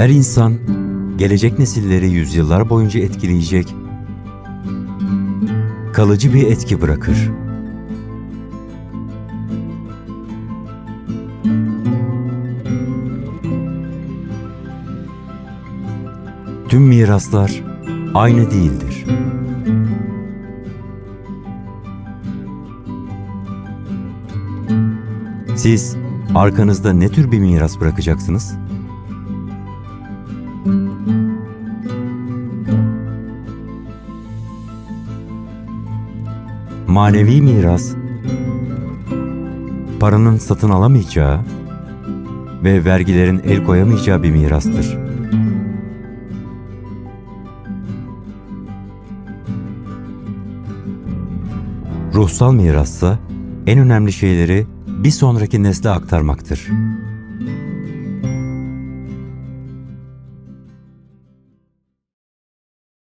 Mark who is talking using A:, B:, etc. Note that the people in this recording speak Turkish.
A: Her insan gelecek nesilleri yüzyıllar boyunca etkileyecek kalıcı bir etki bırakır. Tüm miraslar aynı değildir. Siz arkanızda ne tür bir miras bırakacaksınız? Manevi miras paranın satın alamayacağı ve vergilerin el koyamayacağı bir mirastır. Ruhsal mirassa en önemli şeyleri bir sonraki nesle aktarmaktır.